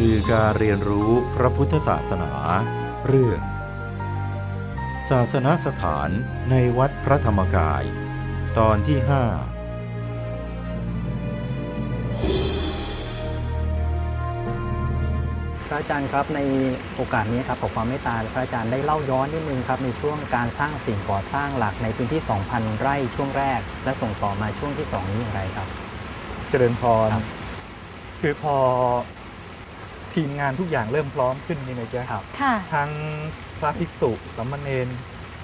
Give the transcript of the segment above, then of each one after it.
สื่อการเรียนรู้พระพุทธศาสนา เรื่อง ศาสนสถานในวัดพระธรรมกาย ตอนที่ห้าพระอาจารย์ครับในโอกาสนี้ครับขอความเมตตาพระอาจารย์ได้เล่าย้อนนิดนึงครับในช่วงการสร้างสิ่งก่อสร้างหลักในพื้นที่ 2,000 ไร่ช่วงแรก และส่งต่อมาช่วงที่ 2 นี้อย่างไรครับ เจริญพรครับคือพอ ทีมงานทุกอย่างเริ่มพร้อมขึ้นนี่นะจ๊ะครับ ค่ะ ทั้งพระภิกษุสามเณร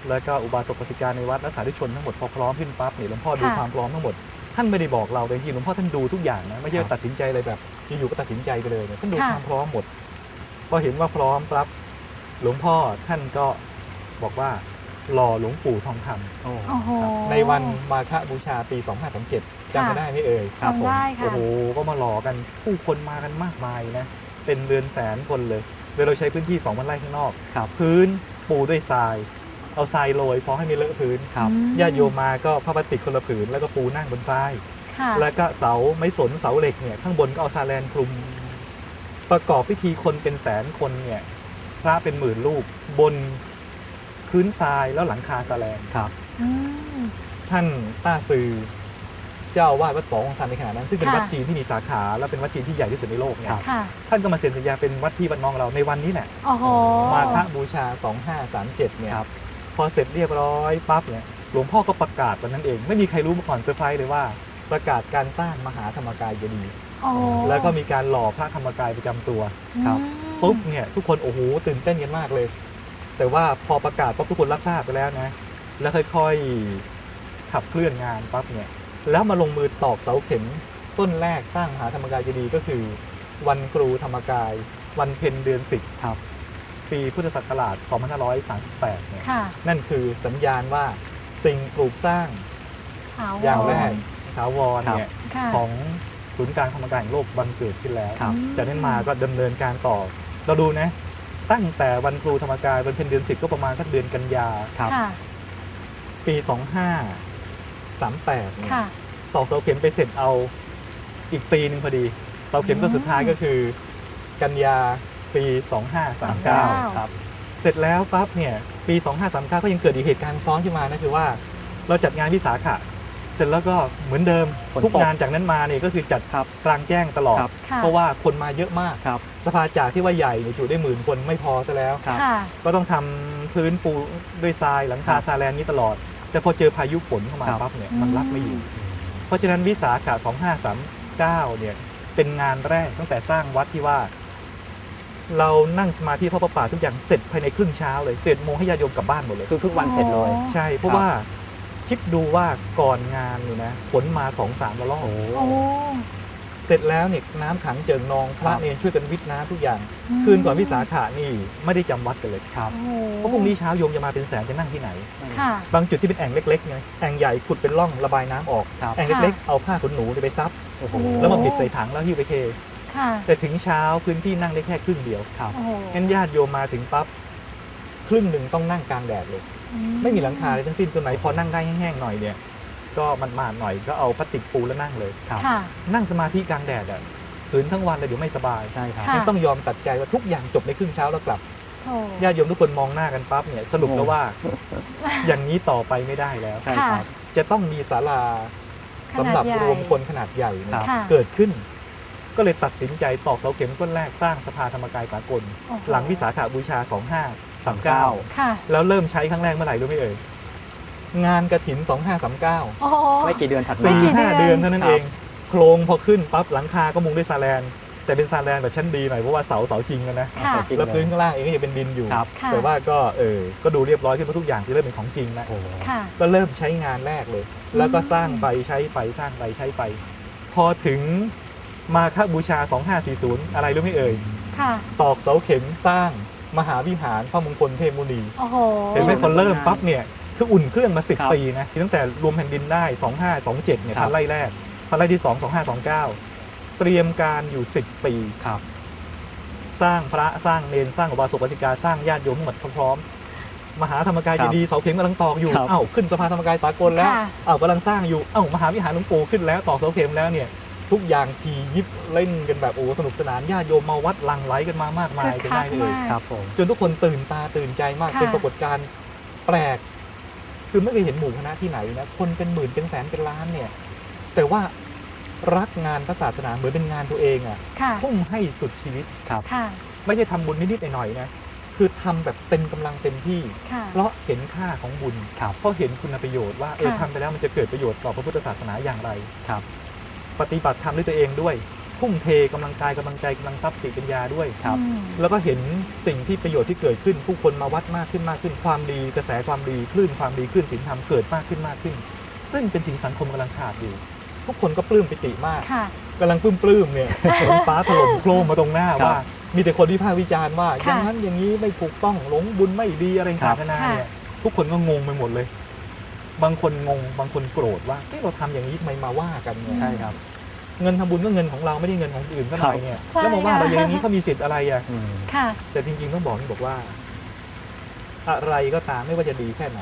แล้วก็อุบาสกอุบาสิกาในวัดและสาธุชนทั้งหมดพอพร้อมขึ้นปั๊บเนี่ยหลวงพ่อดูค่ะ ความพร้อมทั้งหมดท่านไม่ได้บอกเราแต่จริงๆหลวงพ่อท่านดูทุกอย่างนะไม่ใช่ว่าตัดสินใจเลยแบบอยู่ๆก็ตัดสินใจไปเลยเนี่ยท่านดูความพร้อมหมดพอเห็นว่าพร้อมปั๊บหลวงพ่อท่านก็บอกว่าหล่อหลวงปู่ทองคำ โอ้ โอ้โหครับในวันมาฆบูชาปี 2537จำกันได้ไหมเอ่ยครับผมจำได้ค่ะ โอ้โห ก็มาหล่อกันผู้คนมากันมากมายนะ เป็นเรือนแสนคนเลยโดยเราใช้พื้นที่2วันไร่ข้างนอก ครับพื้นปูด้วยทราย เอาทรายโรยพอให้ไมีเลอะพื้นครับอืมญาติโยมมาก็ผ้าพลาสติกคนละผืนแล้วก็ปูนั่งบนทราย ค่ะแล้วก็เสาไม้สนเสาเหล็กเนี่ยข้างบนก็เอาซาแลนคลุม ประกอบพิธีคนเป็นแสนคนเนี่ยพระเป็นหมื่นรูปบนพื้นทรายแล้วหลังคาซาแลนครับอืมท่านต้าซือ เจ้าอาวาดวัดสององซันในขณะนั้น ซึ่งเป็นค่ะวัดจีนที่มีสาขาและเป็นวัดจีนที่ใหญ่ที่สุดในโลกเนี่ยครับค่ะ ท่านก็มาเซ็นสัญญาเป็นวัดพี่วัดน้องเราในวันนี้แหละโอ้โหมาฆบูชา 2537เนี่ยครับพอเสร็จเรียบร้อยปั๊บเนี่ยหลวงพ่อก็ประกาศวันนั้นเอง ไม่มีใครรู้มาก่อนเซอร์ไพรส์เลยว่า ประกาศการสร้างมหาธรรมกายเจดีย์โอ้แล้วก็มีการหล่อพระธรรมกายประจำตัวครับอืมปุ๊บเนี่ยทุกคนโอ้โหตื่นเต้นกันมากเลย แต่ว่าพอประกาศปั๊บทุกคนรับทราบไปแล้วนะ แล้วค่อยๆขับเคลื่อนงานปั๊บเนี่ย แล้วมาลงมือตอกเสาเข็มต้นแรกสร้างมหาธรรมกายเจดีย์ก็คือ วันครูธรรมกาย วันเพ็ญเดือนสิบครับปีพุทธศักราช 2538 เนี่ย ค่ะนั่นคือสัญญาณว่าสิ่งปลูกสร้างถาวรอย่างแรกถาวรครับ เนี่ยค่ะของศูนย์กลางธรรมกายแห่งโลกบันเกิดขึ้นแล้ว ครับ จากนั้นมาก็ดำเนินการต่อ เราดูนะ ตั้งแต่วันครูธรรมกายวันเพ็ญเดือนสิบก็ประมาณสักเดือนกันยาครับค่ะ ปี 2538เนี่ยค่ะ ตอกเสาเข็มไปเสร็จเอาอีกปีหนึ่งพอดี เสาเข็มก็สุดท้ายก็คือ กันยาปี 2539 ครับ เสร็จแล้วปั๊บเนี่ยปี 2539 ก็ยังเกิดอีกเหตุการณ์ซ้อนขึ้นมานะคือว่า เราจัดงานวิสาขะเสร็จแล้วก็เหมือนเดิมฝนตกทุกงานจากนั้นมาเนี่ยก็คือจัดครับกลางแจ้งตลอด ครับ ค่ะเพราะว่าคนมาเยอะมาก ครับสภาจากที่ว่าใหญ่เนี่ยจุได้หมื่นคนไม่พอซะแล้ว ครับ ค่ะ ก็ต้องทำพื้นปูด้วยทรายหลังคาครับ ซาแลนนี้ตลอด แต่พอเจอพายุฝนเข้ามาครับ ปั๊บเนี่ยอืมมันรับไม่อยู่ เพราะฉะนั้นวิสาขะ2539เนี่ยเป็นงานแรกตั้งแต่สร้างวัดที่ว่า เรานั่งสมาธิทอดพระป่าทุกอย่างเสร็จภายในครึ่งเช้าเลยเสร็จโมงให้ญาติโยมกลับบ้านหมดเลย คือทุกวันเสร็จเลย ใช่ เพราะว่าคิดดูว่าก่อนงานนี่นะฝนมาสองสามระลอกโอ้โอ้ เสร็จแล้วเนี่ยน้ำขังเจิงนองพระครับเนรช่วยกันวิทย์น้ำทุกอย่างมคืนก่อนวิสาขานี่ไม่ได้จำวัดกันเลยครับโอ้โหเพราะพรุ่งนี้เช้าโยมจะมาเป็นแสนจะนั่งที่ไหนค่ะบางจุดที่เป็นแอ่งเล็กๆไงแอ่งใหญ่ขุดเป็นร่องระบายน้ำออกครับแอ่งเล็กๆเอาผ้าขนหนูเนี่ยไปซับโอ้โหโอ้แล้วมาบิดใส่ถังแล้วหิ้วไปเทค่ะแต่ถึงเช้าพื้นที่นั่งได้แค่ครึ่งเดียวครับโอ้โหงั้นญาติโยมมาถึงปั๊บครึ่งหนึ่งต้องนั่งกลางแดดเลยอืไม่มีหลังคาเลยทั้งสิ้นจนไหนพอนั่งได้แห้งๆหน่อยเนี่ย ก็มันมาดๆหน่อยก็เอาพลาสติกปูแล้วนั่งเลยครับค่ะ นั่งสมาธิกลางแดดอะฝืนทั้งวันเลยเดี๋ยวไม่สบายใช่ครับค่ะงั้นต้องยอมตัดใจว่าทุกอย่างจบในครึ่งเช้าแล้วกลับโถ่ญาติโยมทุกคนมองหน้ากันปั๊บเนี่ยสรุปแล้วว่า อย่างนี้ต่อไปไม่ได้แล้ว ใช่ครับ จะต้องมีศาลาสำหรับขนาดใหญ่ รวมคนขนาดใหญ่เนี่ยค่ะเกิดขึ้น ก็เลยตัดสินใจตอกเสาเข็มต้นแรกสร้างสภาธรรมกายสากล โอ้โหลังวิสาขาบูชา2539ค่ะแล้วเริ่มใช้ครั้งแรกเมื่อไหร่รู้ไหมเอ่ย งานกระถิน 2539โอ้โหไม่กี่เดือนถัดไม่มากี่สี่ห้าเดืเดืออนนเท่านั้นเอง โครงพอขึ้นปั๊บหลังคาก็มุงด้วยซาแลน แต่เป็นซาแลนแบบชั้นดีหน่อยเพราะว่าเสาเสาจริงอะนะค่ะ จริงแล้วเลยพื้นข้างล่างเองก็ยังเป็นดินอยู่ ครับ ค่ะ แต่ว่าก็เออก็ดูเรียบร้อยขึ้นเพราะทุกอย่างที่เริ่มเป็นของจริงแล้วโอ้โห ค่ะ ก็เริ่มใช้งานแรกเลย แล้วก็อืมสร้างไปใช้ไปสร้างไปใช้ไป พอถึงมาคบูชา 2540 อะไรรู้ไหมเอ่ย ค่ะ ตอกเสาเข็มสร้างมหาวิหารพระมงคลเทพมุนี โอ้โห เห็นไหมพอเริ่มปั๊บเนี่ย คืออุ่นเครื่องมาครับ10 ปีนะตั้งแต่รวมแผ่นดินได้ 2527เนี่ยครับพันไร่แรกพันไร่ที่ 2 2529 เตรียมการอยู่ 10 ปีครับ สร้างพระสร้างเนรสร้างอุบาสกอุบาสิกาสร้างญาติโยมทั้งหมดพร้อมมหาธรรมกายครับดีๆเสาเข็มกำลังตอกอยู่ครับเอ้าขึ้นสภาธรรมกายสากลแล้วค่ะเอ้ากำลังสร้างอยู่เอ้ามหาวิหารหลวงปู่ขึ้นแล้วตอกเสาเข็มแล้วเนี่ยทุกอย่างทียิบเล่นกันแบบโอ้สนุกสนานญาติโยมมาวัดหลังไหลกันมามากมายคึกันกคัได้กเลยมากครับผมจนทุกคนตื่นตาตื่นใจมากค่ะเป็นปรากฏการณ์แปลก คือไม่เคยเห็นหมู่คณะที่ไหนนะคนเป็นหมื่นเป็นแสนเป็นล้านเนี่ย แต่ว่ารักงานพระศาสนาเหมือนเป็นงานตัวเองอะค่ะทุ่มให้สุดชีวิตครับค่ะไม่ใช่ทำบุญนิดๆหน่อยๆนะคือทำแบบเต็มกำลังเต็มที่ค่ะเพราะเห็นค่าของบุญครับเพราะเห็นคุณประโยชน์ว่าเออค่ะทำไปแล้วมันจะเกิดประโยชน์ต่อพระพุทธศาสนาอย่างไรครับ ปฏิบัติธรรมด้วยตัวเองด้วย ทุ่มเทกำลังกายกำลังใจกำลังทรัพย์สติปัญญาด้วยครับอืมแล้วก็เห็นสิ่งที่ประโยชน์ที่เกิดขึ้น ผู้คนมาวัดมากขึ้นมากขึ้นความดี กระแสความดีคลื่นความดีคลื่นศีลธรรมเกิดมากขึ้นมากขึ้น ซึ่งเป็นสิ่งที่สังคมกำลังขาดอยู่ ทุกคนก็ปลื้มปิติมากค่ะกำลังปลื้มปลื้มๆเนี่ยฝนฟ้าถล่มโครมมาตรงหน้าครับว่า มีแต่คนที่พากษ์วิจารณ์ว่าค่ะอย่างนั้นอย่างนี้ไม่ถูกต้องหลงบุญไม่ดีอะไรครัต่าบงๆนานาค่ะเนี่ยทุกคนก็งงไปหมดเลย บางคนงงบางคนโกรธว่าที่เราทำอย่างนี้ทำไมมาว่ากันเนี่ยใช่ครับ เงินทำบุญก็เงินของเราไม่ได้เงินของคนอื่นซะหน่อยเนี่ยใช่แล้วมาว่าค่ะเราอย่างนี้เขามีสิทธิ์อะไรอะ อืม ค่ะ แต่จริงๆต้องบอกนี่บอกว่า อะไรก็ตามไม่ว่าจะดีแค่ไหน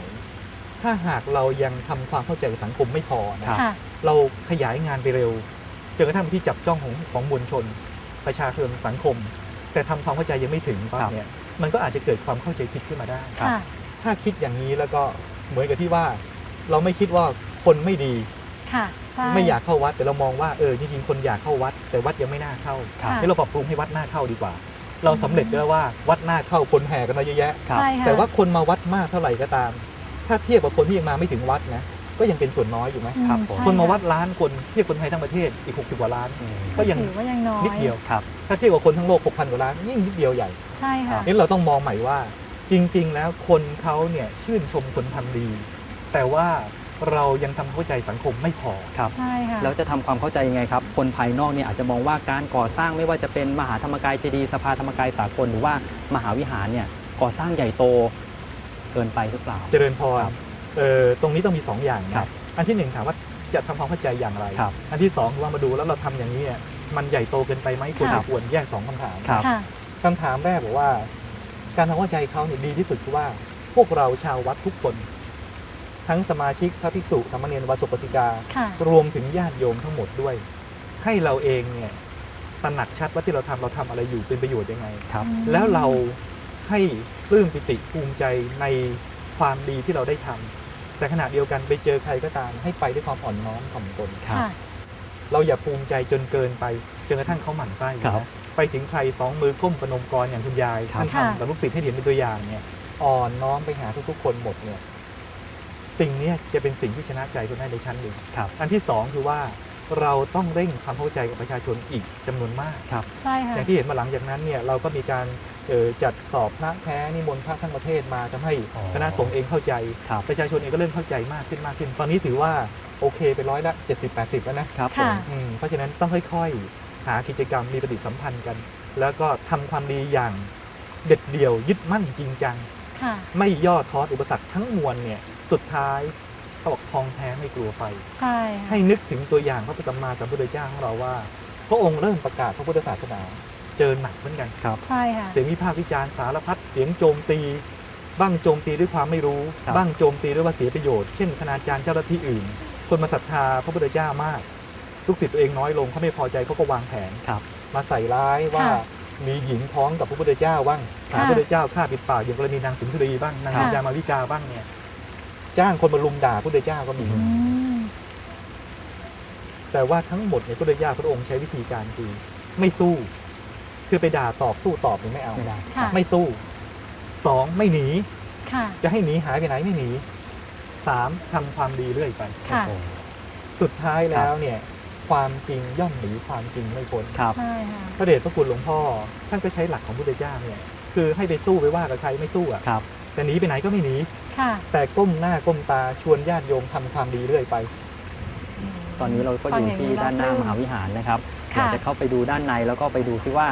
ถ้าหากเรายังทำความเข้าใจกับสังคมไม่พอนะครับค่ะ เราขยายงานไปเร็วจนกระทั่งเป็นที่จับจ้องของของมวลชน ประชาชนสังคม แต่ทำความเข้าใจยังไม่ถึงปั๊บครับ เนี่ยมันก็อาจจะเกิดความเข้าใจผิดขึ้นมาได้ครับค่ะ ถ้าคิดอย่างนี้แล้วก็เหมือนกับที่ว่า เราไม่คิดว่าคนไม่ดี ค่ะใช่ ไม่อยากเข้าวัด แต่เรามองว่าเออจริงๆคนอยากเข้าวัด แต่วัดยังไม่น่าเข้าครับค่ะให้เราปรับปรุงให้วัดน่าเข้าดีกว่า เราสำเร็จไปแล้วว่าวัดน่าเข้าคนแห่กันมาเยอะแยะ ครับ ใช่ค่ะแต่ว่าคนมาวัดมากเท่าไหร่ก็ตาม ถ้าเทียบกับคนที่ยังมาไม่ถึงวัดนะก็ยังเป็นส่วนน้อยอยู่ไหมอืมครับผม ใช่คนมาวัดล้านคนเทียบคนไทยทั้งประเทศอีก 60กว่าล้าน อืมก็ยังถือว่ายังน้อยนิดเดียว ครับ ถ้าเทียบกับคนทั้งโลก6,000กว่าล้านยิ่งนิดเดียวใหญ่ ใช่ค่ะ นี่เราต้องมองใหม่ว่าจริง ๆ แล้วคนเขาเนี่ยชื่นชมคนทำดี แต่ว่า เรายังทำเข้าใจสังคมไม่พอ ครับ ใช่ค่ะ แล้วจะทำความเข้าใจยังไงครับ คนภายนอกเนี่ยอาจจะมองว่าการก่อสร้างไม่ว่าจะเป็นมหาธรรมกายเจดีย์สภาธรรมกายสากลหรือว่ามหาวิหารเนี่ยก่อสร้างใหญ่โตเกินไปหรือเปล่า เจริญพรครับเออตรงนี้ต้องมี 2 อย่างครันะบอันที่หนึ่งถามว่าจะทำความเข้าใจอย่างไร ครับอันที่สองคือว่ามาดูแล้วเราทำอย่างนี้เนี่ยมันใหญ่โตเกินไปไหมควรครัไม่บ ควรแยกสองคำถามครับ ค่ะ คำถามแรกบอกว่า การทำเข้าใจเขาเนี่ยดีที่สุดคือว่า พวกเราชาววัดทุกคน ทั้งสมาชิกพระภิกษุสามเณรวาสุปสิกา ค่ะ รวมถึงญาติโยมทั้งหมดด้วย ให้เราเองเนี่ยตระหนักชัดว่าที่เราทำเราทำอะไรอยู่เป็นประโยชน์ยังไง ครับอืมแล้วเราให้ปลื้มปิติภูมิใจในความดีที่เราได้ทำแต่ขณะเดียวกันไปเจอใครก็ตาม ให้ไปด้วยความอ่อนน้อมถ่อมตน ครับ ค่ะ เราอย่าภูมิใจจนเกินไปจนกระทั่งเขาหมั่นไส้ครับนะไปถึงใครสองมือก้มประนมกรอย่างคุณยายครับ ท่านค่ะ ทำกับลูกศิษย์ให้เห็นเป็นตัวอย่างเนี่ยอ่อนน้อมไปหาทุกๆคนหมดเนี่ย สิ่งเนี้ยจะเป็นสิ่งที่ชนะใจคนได้ในชั้นหนึ่งครับ อันที่สองคือว่าเราต้องเร่งความเข้าใจกับประชาชนอีกจำนวนมากครับใช่ค่ะอย่างที่เห็นมาหลังจากนั้นเนี่ยเราก็มีการเอ่อจัดสอบพระแท้นิมนต์พระทั้งประเทศมาทำให้อ๋อคณะสงฆ์เองเข้าใจครับประชาชนเองก็เริ่มเข้าใจมากขึ้นมากขึ้น ตอนนี้ถือว่าโอเคไปร้อยละ70-80 แล้วนะครับผมค่ะอืมเพราะฉะนั้นต้องค่อยๆ หากิจกรรมมีปฏิสัมพันธ์กัน แล้วก็ทำความดีอย่างเด็ดเดี่ยวยึดมั่นจริงจังค่ะไม่ย่อท้ออุปสรรคทั้งมวลเนี่ย สุดท้ายเขาบอกทองแท้ไม่กลัวไฟ ใช่ค่ะให้นึกถึงตัวอย่างพระพุทธสัมมาสัมพุทธเจ้าของเราว่า พระองค์เริ่มประกาศพระพุทธศาสนาเจอหนักเหมือนกัน ครับ ใช่ค่ะ เสียงวิพากษ์วิจารณ์สารพัดเสียงโจมตี บ้างโจมตีด้วยความไม่รู้ ครับ บ้างโจมตีด้วยว่าเสียประโยชน์ เช่นคณาจารย์เจ้าหน้าที่อื่น คนมาศรัทธาพระพุทธเจ้ามาก ลูกศิษย์ตัวเองน้อยลงเขาไม่พอใจเขาก็วางแผน ครับ มาใส่ร้ายว่าค่ะมีหญิงท้องกับพระพุทธเจ้าบ้างค่ะหาพระพุทธเจ้าฆ่าปิดปากอย่างกรณีนางสุนทรีบ้างนางค่ะวิจามาวิกาบ้างเนี่ย จ้างคนมาลุมด่าพระพุทธเจ้าก็มี อืมแต่ว่าทั้งหมดเนี่ยพระพุทธเจ้าพระองค์ใช้วิธีการคือไม่สู้ คือไปด่าตอบสู้ตอบเนี่ยไม่เอา ไม่ได้ ค่ะไม่สู้สองไม่หนี ค่ะจะให้หนีหายไปไหนไม่หนีสามทำความดีเรื่อยไป ค่ะโอ้โหสุดท้ายแล้วเนี่ยความจริงย่อมหนีความจริงไม่พ้นครับ ใช่ค่ะ พระเดชพระคุณหลวงพ่อท่านก็ใช้หลักของพระพุทธเจ้าเนี่ยคือให้ไปสู้ไปว่ากับใครไม่สู้อะครับ แต่หนีไปไหนก็ไม่หนี ค่ะ แต่ก้มหน้าก้มตาชวนญาติโยมทำความดีเรื่อยไป ตอนนี้เราก็อยู่ที่ด้านหน้ามหาวิหารนะครับอค่ะยากจะเข้าไปดูด้านในแล้วก็ไปดูซิว่า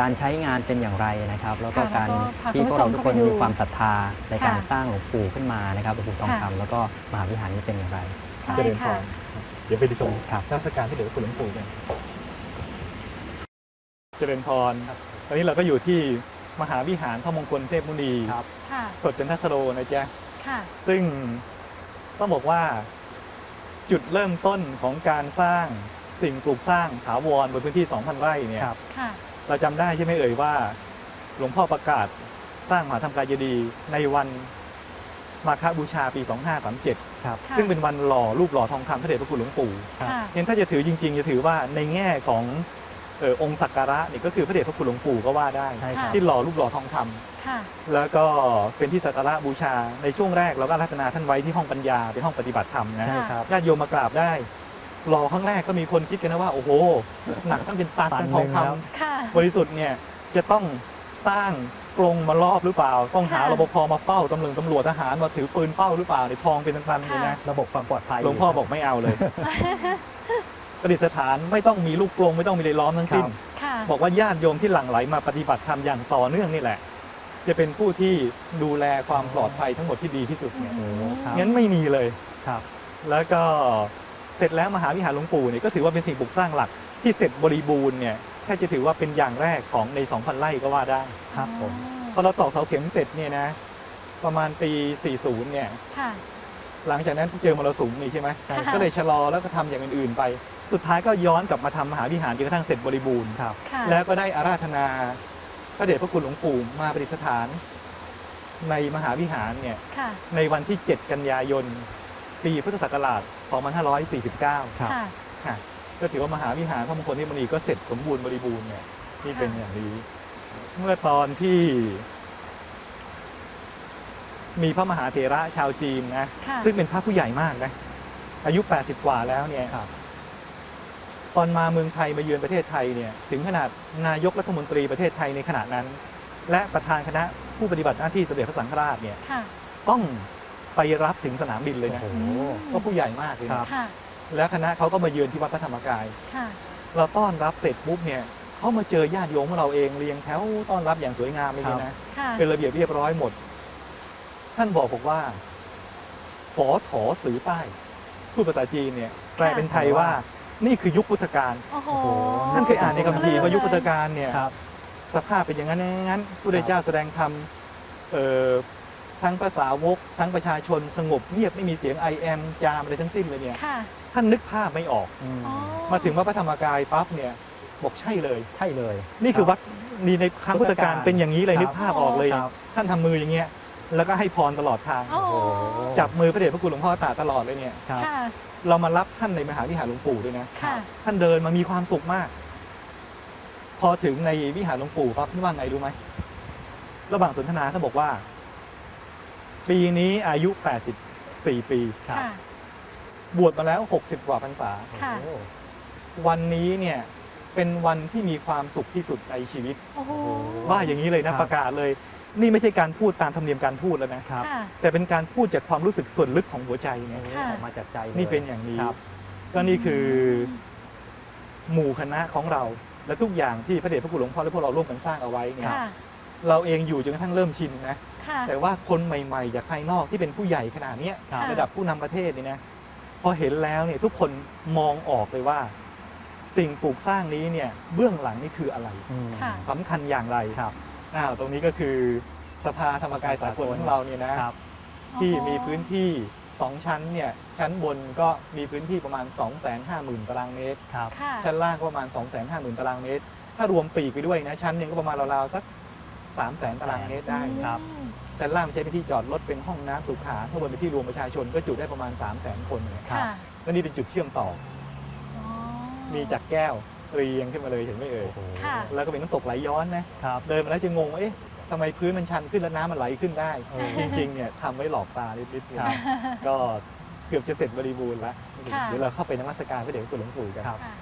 การใช้งานเป็นอย่างไรนะครับ แล้วก็ค่ะการแล้วก็พาที่พวกเราทุกคนคุณผู้ชมเข้าไปดูมีความศรัทธาในการค่ะสร้างหลวงปู่ขึ้นมานะครับหลวงปู่ทองค่ะคำแล้วก็มหาวิหารนี้เป็นอย่างไร ใช่เจริญพค่ะ รเดี๋ยวไปดูชมครับราชการที่เดี๋ยวคุณหลวงปู่กันเจริญพรตอนนี้เราก็อยู่ที่ มหาวิหารพระมงคลเทพมุนีครับ ค่ะสดจันทสโรนะจ๊ะ ค่ะ ซึ่งต้องบอกว่าจุดเริ่มต้นของการสร้างสิ่งปลูกสร้างถาวรบนพื้นที่ 2,000 ไร่เนี่ยครับ ค่ะ เราจำได้ใช่ไหมเอ่ยว่า หลวงพ่อประกาศสร้างมหาธรรมกายเจดีย์ในวันมาฆบูชาปี 2537 ครับ ค่ะ ซึ่งเป็นวันหล่อรูปหล่อทองคำพระเดชพระคุณหลวงปู่ครับค่ะ เห็นถ้าจะถือจริงๆ จะถือว่าในแง่ของ เออองค์สักการะนี่ก็คือพระเดชพระคุณหลวงปู่ก็ว่าได้ ใช่ครับ ที่หล่อรูปหล่อทองคำค่ะ แล้วก็เป็นที่สักการะบูชาในช่วงแรกเราก็รัตนาท่านไว้ที่ห้องปัญญาเป็นห้องปฏิบัติธรรมนะ ใช่ครับ ญาติโยมมากราบได้หล่อครั้งแรกก็มีคนคิดกันนะว่า โอ้โห หนักต้องเป็นตันตันเป็นทองหนึ่งครับคำค่ะบริสุทธิ์เนี่ยจะต้องสร้างกรงมารอบหรือเปล่า ต้องหาค่ะ รปภมาเฝ้าตำรวจตำรวจทหารมาถือปืนเฝ้าหรือเปล่าในทองเป็นตันๆเลยนะระบบความปลอดภัยหลวงพ่อบอกไม่เอาเลย ประดิษฐานไม่ต้องมีลูกกรงไม่ต้องมีเลยล้อมทั้งสิ้นครับค่ะ บอกว่าญาติโยมที่หลั่งไหลมาปฏิบัติธรรมอย่างต่อเนื่องนี่แหละ จะเป็นผู้ที่ดูแลความปลอดภัยทั้งหมดที่ดีที่สุดเนี่ยอืมครับงั้นไม่มีเลย ครับ แล้วก็เสร็จแล้วมหาวิหารหลวงปู่เนี่ยก็ถือว่าเป็นสิ่งปลูกสร้างหลักที่เสร็จบริบูรณ์เนี่ยแค่จะถือว่าเป็นอย่างแรกของใน 2,000 ไร่ก็ว่าได้ ครับผม พอเราตอกเสาเข็มเสร็จเนี่ยนะ ประมาณปี 40 เนี่ย ค่ะ หลังจากนั้นเจอมรสุมนี่ใช่ไหมใช่ครับ ก็เลยชะลอแล้วก็ทำอย่างอื่นๆไป สุดท้ายก็ย้อนกลับมาทำมหาวิหารจนกระทั่งเสร็จบริบูรณ์ ครับ ค่ะแล้วก็ได้อาราธนาพระเดชพระคุณหลวงปู่มาประดิษฐาน ในมหาวิหารเนี่ยค่ะในวันที่ 7 กันยายน ปีพุทธศักราช 2549 ครับ ค่ะค่ะก็ถือว่ามหาวิหารพระมงคลเทพมุนีก็เสร็จสมบูรณ์บริบูรณ์เนี่ยนี่เป็นอย่างนี้ เมื่อตอนที่ มีพระมหาเถระชาวจีนนะค่ะ ซึ่งเป็นพระผู้ใหญ่มากนะอายุ 80 กว่าแล้วเนี่ยครับ ตอนมาเมืองไทยมาเยือนประเทศไทยเนี่ยถึงขนาดนายกรัฐมนตรีประเทศไทยในขณะนั้น และประธานคณะผู้ปฏิบัติหน้าที่สมเด็จพระสังฆราชเนี่ยค่ะ ต้องไปรับถึงสนามบินเลยนะโอ้โห ก็ผู้ใหญ่มากเลยครันะบค่ะ แล้วคณะเขาก็มาเยือนที่วัดพระธรรมกาย ค่ะ เราต้อนรับเสร็จปุ๊บเนี่ยเขามาเจอญาติโยมของเราเองเรียงแถวต้อนรับอย่างสวยงามเลยครับ นะค่ะ เป็นระเบียบเรียบร้อยหมด ท่านบอกบอกว่าฝอถอสือใต้ พูดภาษาจีนเนี่ยแปลเป็นไทยว่า นี่คือยุคพุทธกาลโอ้โหโอ้โหท่านเคยอ่านในคัมภีร์ว่ายุคพุทธกาลเนี่ยครับ สภาพเป็นอย่างนั้นอย่างนั้นผู้ได้เจ้าแสดงธรรมเอ่อทั้งภาษาวก ทั้งประชาชนสงบเงียบไม่มีเสียง I am จามอะไรทั้งสิ้นเลยเนี่ยค่ะท่านนึกภาพไม่ออกอืมอ๋อมาถึงวัดพระธรรมกายปั๊บเนี่ยบอกใช่เลย ใช่เลย นี่คือวัดนี่ในครั้งพุทธกาลพุทธกาลเป็นอย่างนี้เลยครับนึกภาพออกเลย ครับ ท่านทำมืออย่างเงี้ย แล้วก็ให้พรตลอดทาง โอ้โห จับมือพระเดชพระคุณหลวงพ่อตาตลอดเลยเนี่ยครับ ค่ะ เรามารับท่านในมหาวิหารหลวงปู่ด้วยนะค่ะ ท่านเดินมามีความสุขมาก พอถึงในวิหารหลวงปู่ปั๊บท่านว่าไงรู้ไหมระหว่างสนทนาท่านบอกว่า ปีนี้อายุ 84 ปีครับค่ะ บวชมาแล้ว 60 กว่าพรรษา ค่ะ โอ้วันนี้เนี่ย เป็นวันที่มีความสุขที่สุดในชีวิต โอ้โห ว่าอย่างนี้เลยนะประกาศเลย นี่ไม่ใช่การพูดตามธรรมเนียมการพูดแล้วนะครับค่ะ แต่เป็นการพูดจากความรู้สึกส่วนลึกของหัวใจไงค่ะ ออกมาจากใจลยนี่เป็นอย่างนี้ ครับ ก็นี่คือหมู่คณะของเรา และทุกอย่างที่พระเดชพระคุณหลวงพ่อและพวกเราร่วมกันสร้างเอาไว้เนี่ยค่ะ เราเองอยู่จนกระทั่งเริ่มชินนะ ค่ะ แต่ว่าคนใหม่ๆ จากภายนอกที่เป็นผู้ใหญ่ขนาดเนี้ยครับ ระดับผู้นำประเทศเนี่ยนะพอเห็นแล้วเนี่ยทุกคนมองออกเลยว่า สิ่งปลูกสร้างนี้เนี่ยเบื้องหลังนี่คืออะไรอืม ค่ะ สำคัญอย่างไรครับ อ้าวตรงนี้ก็คือสภาธรรมกายสากลของเราเนี่ยนะครับ ที่มีพื้นที่ 2 ชั้นเนี่ยชั้นบนก็มีพื้นที่ประมาณ 250,000 ตารางเมตร ครับ ค่ะชั้นล่างก็ประมาณ 250,000 ตารางเมตร ถ้ารวมปีกไปด้วยนะ ชั้นหนึงก็ประมาณราวๆสัก 300,000 ตารางเมตรได้ ครับ อืมชั้นล่างใช้เป็นที่จอดรถเป็นห้องน้ำสุขาข้างบนเป็นที่รวมประชาชนก็จุได้ประมาณ 300,000 คนเนี่ยครับค่ะและนี่เป็นจุดเชื่อมต่อ อ๋อมีจากแก้ว เรียงขึ้นมาเลยเห็นไหมเอ่ยโอ้โหค่ะ แล้วก็เป็นน้ำตกไหลย้อนนะครับ เดินมาแล้วจะงงว่าเอ๊ะทำไมพื้นมันชันขึ้นแล้วน้ำมันไหลขึ้นได้ เออ จริงๆเนี่ยทำไว้หลอกตานิดๆครับ ก็เกือบจะเสร็จบริบูรณ์แล้วค่ะ เดี๋ยวเราเข้าไปนมัสการพระเดชพระคุณหลวงปู่กันครับค่ะ